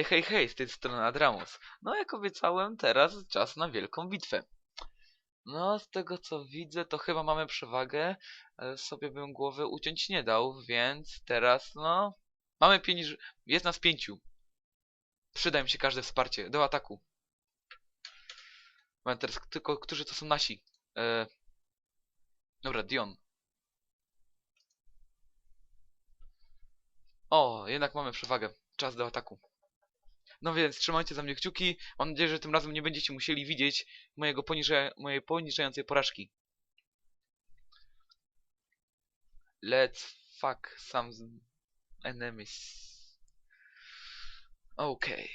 Hej, hej, hej, z tej strony Adramus. No jak obiecałem, teraz czas na wielką bitwę. No, z tego co widzę, to chyba mamy przewagę, ale sobie bym głowy uciąć nie dał, więc teraz, no... Mamy pięć... jest nas pięciu. Przyda mi się każde wsparcie. Do ataku. Moment, teraz tylko, którzy to są nasi? E... Dobra, Dion. O, jednak mamy przewagę. Czas do ataku. No więc trzymajcie za mnie kciuki. Mam nadzieję, że tym razem nie będziecie musieli widzieć mojego mojej poniżającej porażki. Let's fuck some enemies. Okej.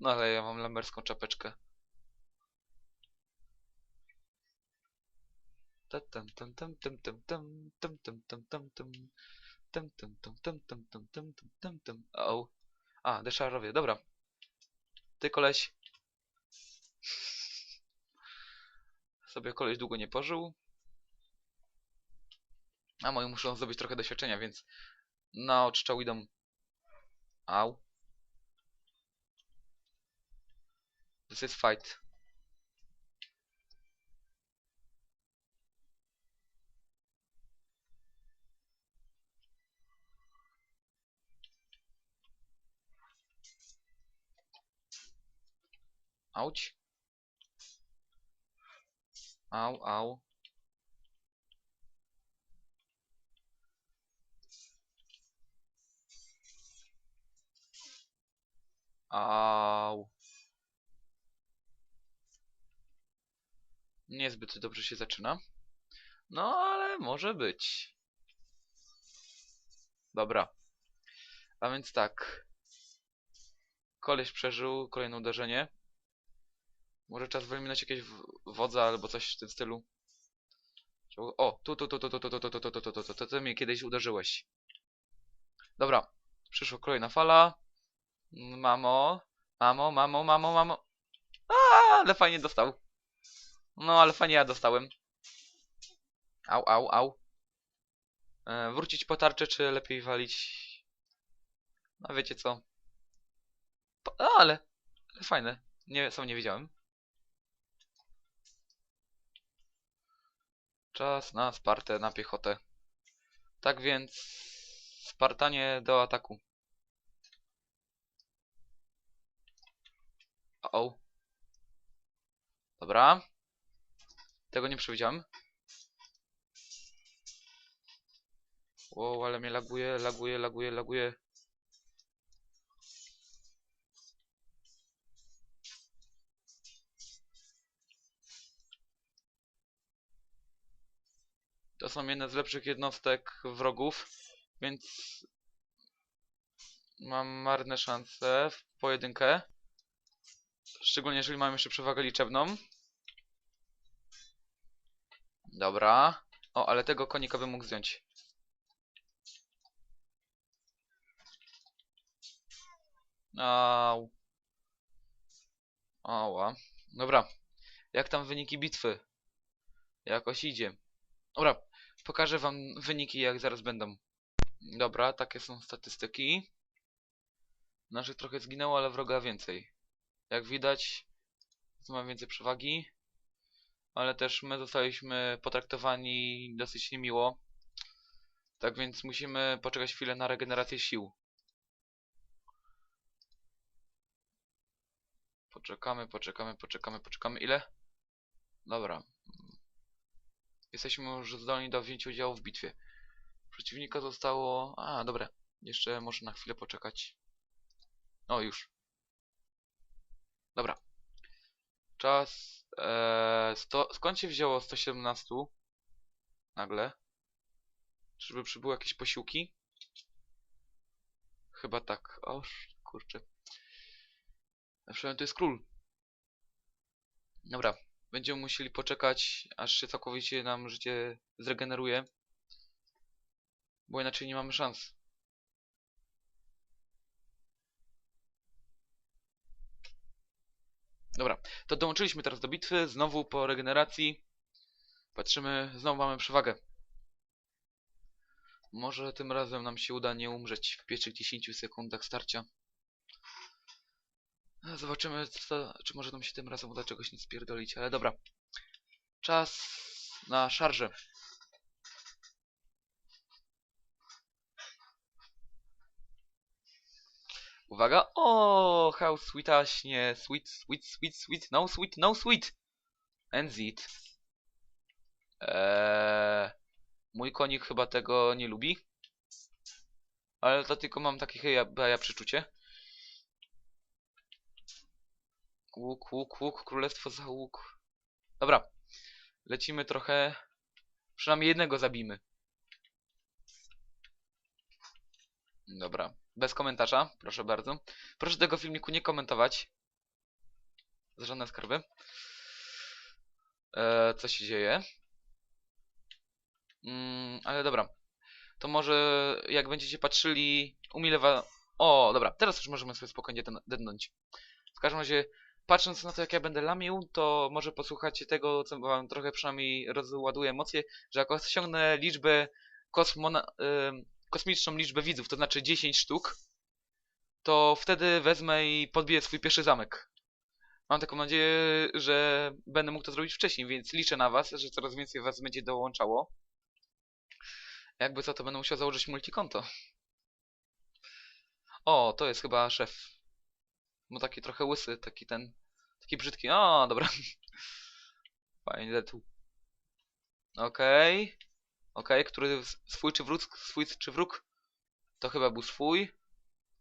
No ale ja mam lamberską czapeczkę. Ta tam tam tam tam tam tam tam tam tam tam tam tam tam tam tam O. A, deszarowie, dobra. Ty koleś. Sobie koleś długo nie pożył. A moi muszą zdobyć trochę doświadczenia, więc na odczał idą. Au. This is fight. Auć. Au, au. Au. Niezbyt dobrze się zaczyna. No, ale może być. Dobra. A więc tak. Koleś przeżył kolejne uderzenie. Może czas wyeliminować jakiegoś w- wodza albo coś w tym stylu. O, tu, tu, tu, tu, tu, tu, tu, tu, tu, tu, tu, tu, tu, tu, ty mnie kiedyś uderzyłeś. Dobra, przyszła kolejna fala. Mm, Mamo, mamo, mamo, mamo, mamo. A, ale fajnie dostał. No, ale fajnie ja dostałem. Au, au, au. E, wrócić po tarczę, czy lepiej walić? No wiecie co. Po, a, ale, ale fajne. Nie, sam nie wiedziałem. Czas na Spartę, na piechotę. Tak więc Spartanie do ataku. O. Dobra. Tego nie przewidziałem. Wow, ale mnie laguje, laguje, laguje, laguje. Są jedne z lepszych jednostek wrogów, więc mam marne szanse w pojedynkę. Szczególnie jeżeli mam jeszcze przewagę liczebną. Dobra. O, ale tego konika bym mógł zdjąć. Au. Ała. Dobra. Jak tam wyniki bitwy? Jakoś idzie. Dobra, pokażę wam wyniki jak zaraz będą. Dobra, takie są statystyki. Naszych trochę zginęło, ale wroga więcej. Jak widać, tu mam więcej przewagi. Ale też my zostaliśmy potraktowani dosyć niemiło. Tak więc musimy poczekać chwilę na regenerację sił. Poczekamy, poczekamy, poczekamy, poczekamy. Ile? Dobra. Jesteśmy już zdolni do wzięcia udziału w bitwie. Przeciwnika zostało... A, dobra. Jeszcze może na chwilę poczekać. O, już. Dobra. Czas... Eee, sto... Skąd się wzięło 117? Nagle. Czyżby przybyły jakieś posiłki? Chyba tak. O, kurczę. Na przykład to jest król. Dobra. Będziemy musieli poczekać, aż się całkowicie nam życie zregeneruje. Bo inaczej nie mamy szans. Dobra, to dołączyliśmy teraz do bitwy, znowu po regeneracji. Patrzymy, znowu mamy przewagę. Może tym razem nam się uda nie umrzeć w pierwszych 10 sekundach starcia. Zobaczymy, co, czy może nam się tym razem uda czegoś nie spierdolić, ale dobra. Czas na szarżę. Uwaga! O, how sweetaśnie, sweet, sweet, sweet, sweet, no sweet, no sweet. And zit. Eee, mój konik chyba tego nie lubi. Ale to tylko mam takie ja, ja przeczucie. Łuk, łuk, łuk, królestwo za łuk. Dobra. Lecimy trochę. Przynajmniej jednego zabijmy. Dobra. Bez komentarza, proszę bardzo. Proszę tego filmiku nie komentować. Za żadne skarby. Eee, co się dzieje? Mm, ale dobra. To może jak będziecie patrzyli umilewa... O, dobra. Teraz już możemy sobie spokojnie den- dednąć. W każdym razie, patrząc na to jak ja będę lamił, to może posłuchacie tego, co wam trochę przynajmniej rozładuje emocje, że jak osiągnę liczbę kosmona... ym, kosmiczną liczbę widzów, to znaczy 10 sztuk, to wtedy wezmę i podbiję swój pierwszy zamek. Mam taką nadzieję, że będę mógł to zrobić wcześniej, więc liczę na was, że coraz więcej was będzie dołączało. Jakby co, to będę musiał założyć multikonto. O, to jest chyba szef. Bo taki trochę łysy, taki ten... Taki brzydki. O, dobra. Fajnie, tu. Okej. Okej, który swój czy wróg? Swój czy wróg? To chyba był swój.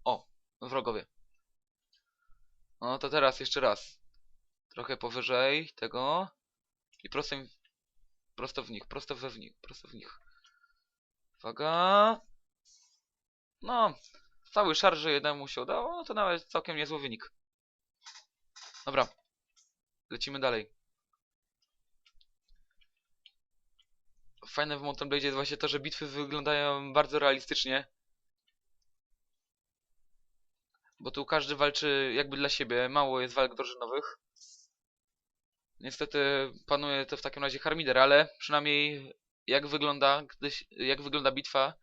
O, wrogowie. No to teraz jeszcze raz. Trochę powyżej tego. I prosto, im, prosto w nich, prosto we w nich, prosto w nich. Uwaga. No, z całej szarży jednemu się udało, no to nawet całkiem niezły wynik. Dobra. Lecimy dalej. Fajne w Mountain Blade jest właśnie to, że bitwy wyglądają bardzo realistycznie. Bo tu każdy walczy jakby dla siebie, mało jest walk drużynowych. Niestety panuje to w takim razie harmider, ale przynajmniej jak wygląda, gdy, jak wygląda bitwa,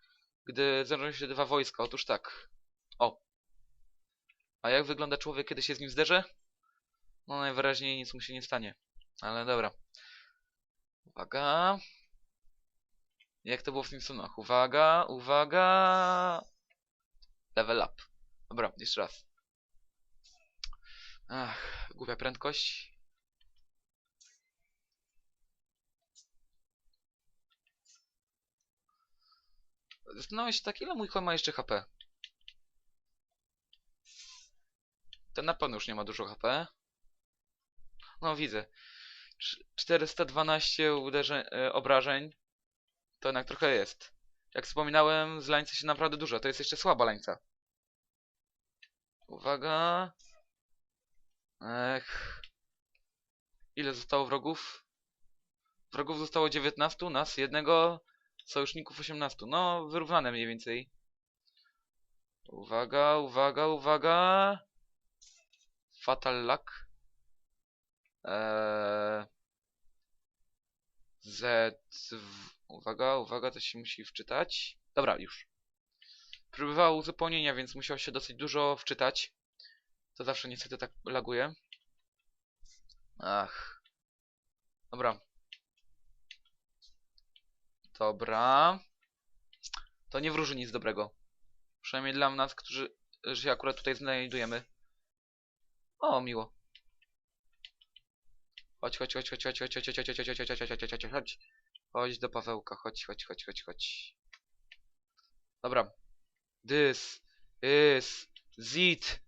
gdy zderzą się dwa wojska. Otóż tak. O. A jak wygląda człowiek, kiedy się z nim zderzy? No najwyraźniej nic mu się nie stanie. Ale dobra. Uwaga. Jak to było w Simpsonach? Uwaga, uwaga. Level up. Dobra, jeszcze raz. Ach, głupia prędkość. Zastanawiam się tak, ile mój koń ma jeszcze HP? Ten na pewno już nie ma dużo HP. No widzę. Cz- 412 uderzeń, e, obrażeń. To jednak trochę jest. Jak wspominałem, z lańca się naprawdę dużo. To jest jeszcze słaba lańca. Uwaga. Ech. Ile zostało wrogów? Wrogów zostało 19, nas jednego, sojuszników 18. No, wyrównane mniej więcej. Uwaga, uwaga, uwaga. Fatal Luck. Eee... Z... Uwaga, uwaga, to się musi wczytać. Dobra, już. Próbowało uzupełnienia, więc musiał się dosyć dużo wczytać. To zawsze niestety tak laguje. Ach. Dobra. Dobra. To nie wróży nic dobrego. Przynajmniej dla nas, którzy się akurat tutaj znajdujemy. O, miło. Chodź, chodź, chodź, chodź, chodź, chodź, chodź, chodź, chodź, chodź, chodź, chodź, chodź, chodź, chodź, do Pawełka, chodź, chodź, chodź, chodź, chodź. Dobra. This is zit.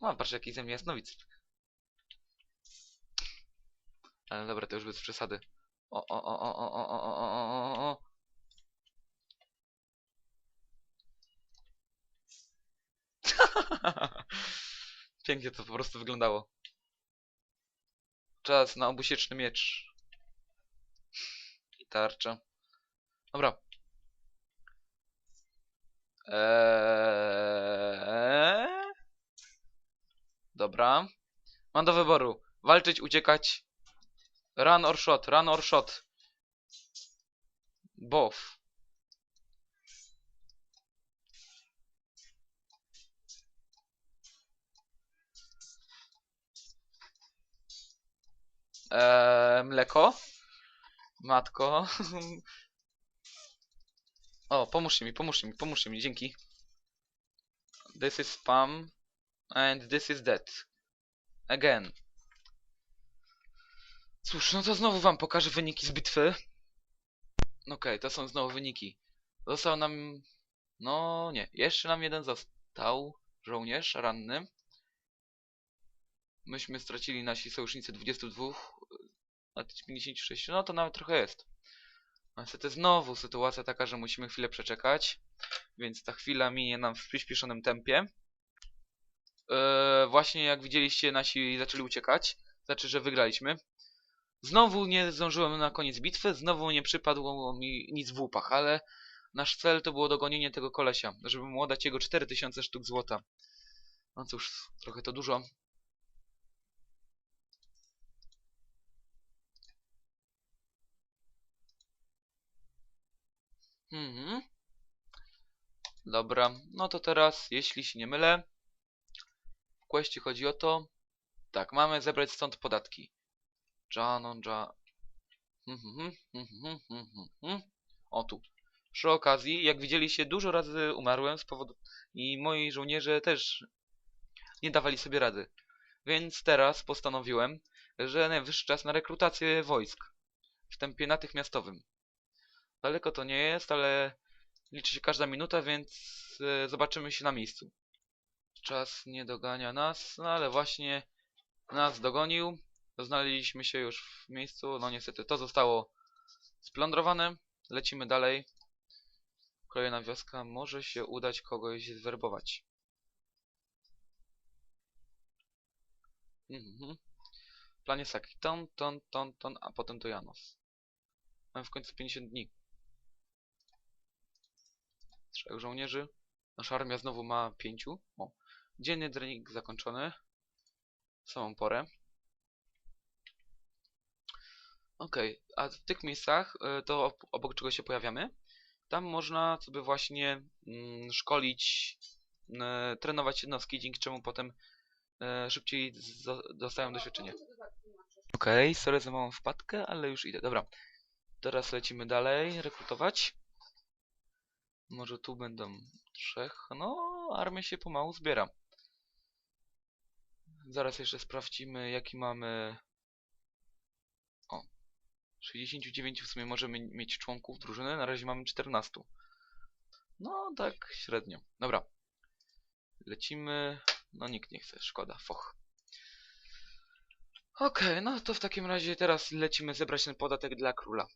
O, patrz jaki ze mnie jasnowic. Ale dobra, to już bez przesady. O, o, o, o, o, o, o, o, o, o, o. Pięknie to po prostu wyglądało. Czas na obusieczny miecz. I tarcza. Dobra. Eee... Dobra. Mam do wyboru. Walczyć, uciekać. Run or shot, run or shot. Both. Mleko. Matko. o, pomóżcie mi, pomóżcie mi, pomóżcie mi, dzięki. This is spam. And this is dead. Again. Cóż, no to znowu wam pokażę wyniki z bitwy. Okej, to są znowu wyniki. Został nam... No nie, jeszcze nam jeden został. Żołnierz ranny. Myśmy stracili nasi sojusznicy 22, a 56, no to nawet trochę jest. No Niestety znowu sytuacja taka, że musimy chwilę przeczekać, więc ta chwila minie nam w przyspieszonym tempie. Eee, właśnie jak widzieliście nasi zaczęli uciekać, znaczy, że wygraliśmy. Znowu nie zdążyłem na koniec bitwy, znowu nie przypadło mi nic w łupach, ale nasz cel to było dogonienie tego kolesia, żeby mu oddać jego 4000 sztuk złota. No cóż, trochę to dużo. Mhm. Dobra, no to teraz, jeśli się nie mylę, w questie chodzi o to, tak, mamy zebrać stąd podatki. Janon, ja... Mhm, mhm, mhm. O tu. Przy okazji, jak widzieliście, dużo razy umarłem z powodu... i moi żołnierze też nie dawali sobie rady. Więc teraz postanowiłem, że najwyższy czas na rekrutację wojsk w tempie natychmiastowym. Daleko to nie jest, ale liczy się każda minuta, więc e, zobaczymy się na miejscu. Czas nie dogania nas, no ale właśnie nas dogonił. Znaleźliśmy się już w miejscu, no niestety to zostało splądrowane. Lecimy dalej. Kolejna wioska, może się udać kogoś zwerbować. Mhm. Plan jest taki, ton, ton, ton, ton, a potem to Janos. Mamy w końcu 50 dni. Trzech żołnierzy. Nasza armia znowu ma pięciu. O. Dzienny trening zakończony. W samą porę. Okej, a w tych miejscach, y, to ob- obok czego się pojawiamy, tam można sobie właśnie mm, szkolić, y, trenować jednostki, dzięki czemu potem y, szybciej dostają doświadczenie. Okej, sorry za małą wpadkę, ale już idę. Dobra, teraz lecimy dalej, rekrutować. Może tu będą trzech. No, armia się pomału zbiera. Zaraz jeszcze sprawdzimy, jaki mamy... O, 69 w sumie możemy mieć członków drużyny, na razie mamy 14. No, tak średnio. Dobra. Lecimy. No, nikt nie chce, szkoda, foch. Okej, no to w takim razie teraz lecimy zebrać ten podatek dla króla.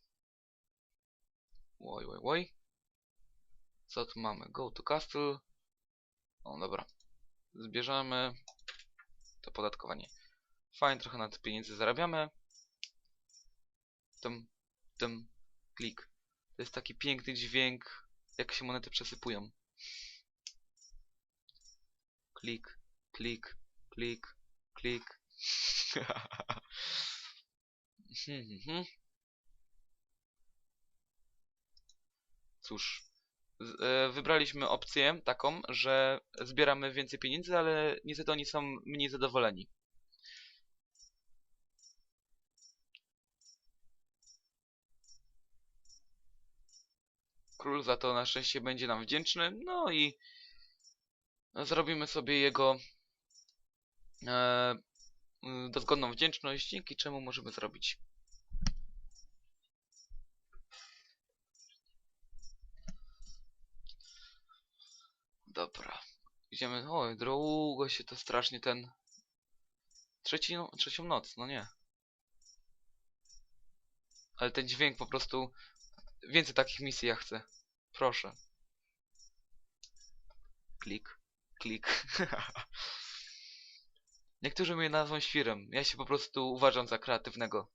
Oj, oj, oj. Co tu mamy? Go to castle. O, dobra. Zbierzemy to podatkowanie. Fajnie, trochę na te pieniędzy zarabiamy. Tym, tym, klik. To jest taki piękny dźwięk, jak się monety przesypują. Klik, klik, klik, klik. Mhm, mhm. Cóż, z- e, wybraliśmy opcję taką, że zbieramy więcej pieniędzy, ale niestety oni są mniej zadowoleni. Król za to na szczęście będzie nam wdzięczny, no i zrobimy sobie jego e, dozgodną wdzięczność, dzięki czemu możemy zrobić. Dobra. Idziemy. Oj, długo się to strasznie ten. Trzeci, no, trzecią noc, no nie. Ale ten dźwięk po prostu. Więcej takich misji ja chcę. Proszę. Klik, klik. Niektórzy mnie nazwą świrem. Ja się po prostu uważam za kreatywnego.